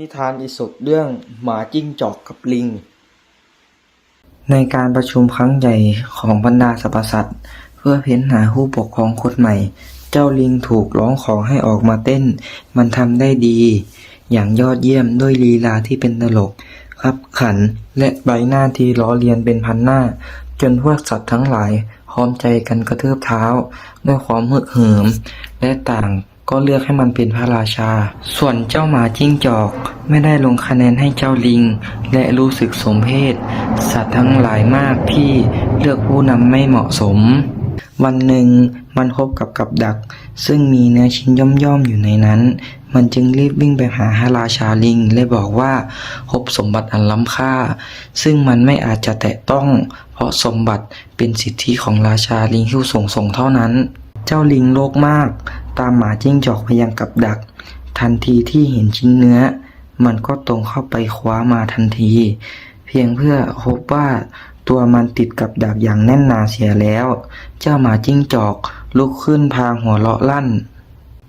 นิทานอิศกเรื่องหมาจิ้งจอกกับลิง ในการประชุมครั้งใหญ่ของบรรดาสรรพสัตว์ เพื่อเพ้นหาผู้ปกครองคนใหม่ เจ้าลิงถูกร้องขอให้ออกมาเต้น มันทำได้ดี อย่างยอดเยี่ยมด้วยลีลาที่เป็นตลกขับขันและใบหน้าที่ล้อเลียนเป็นพันหน้า จนพวกสัตว์ทั้งหลายพร้อมใจกันกระเทือบเท้า ด้วยความฮึกเหิม และต่าง ก็เลือกให้มันเป็นพระราชา ส่วนเจ้าหมาจิ้งจอก ไม่ได้ลงคะแนนให้เจ้าลิง และรู้สึกสมเพศ สัตว์ทั้งหลายมากที่เลือกผู้นำไม่เหมาะสม วันหนึ่งมันพบกับกับดัก ซึ่งมีเนื้อชิ้นย่อมๆอยู่ในนั้น มันจึงรีบวิ่งไปหาพระราชาลิง และบอกว่าพบสมบัติอันล้ำค่า ซึ่งมันไม่อาจจะแตะต้อง เพราะสมบัติเป็นสิทธิของราชาลิงผู้ส่งส่งเท่านั้น เจ้าลิงโลกมาก ตามหมาจิ้งจอกไปยังกับดัก ทันทีที่เห็นชิ้นเนื้อ มันก็ตรงเข้าไปคว้ามาทันที เพียงเพื่อพบว่าตัวมันติดกับดักอย่างแน่นหนาเสียแล้ว เจ้าหมาจิ้งจอกลุกขึ้นพางหัวเราะลั่น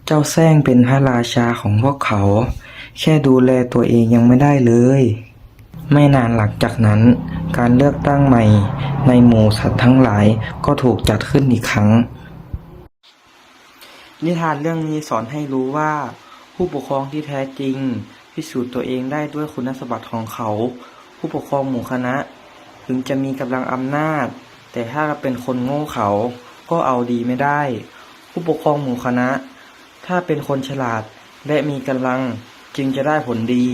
เจ้าแซงเป็นพระราชาของพวกเขา แค่ดูแลตัวเองยังไม่ได้เลย ไม่นานหลังจากนั้น การเลือกตั้งใหม่ ในหมู่สัตว์ทั้งหลายก็ถูกจัดขึ้นอีกครั้ง นิทานเรื่องนี้สอนให้รู้ว่า ผู้ปกครองที่แท้จริง พิสูจน์ตัวเองได้ด้วยคุณสมบัติของเขา ผู้ปกครองหมู่คณะ ถึงจะมีกำลังอำนาจ แต่ถ้าเป็นคนโง่เขาก็เอาดีไม่ได้ ผู้ปกครองหมู่คณะ ถ้าเป็นคนฉลาดและมีกำลังจึงจะได้ผลดี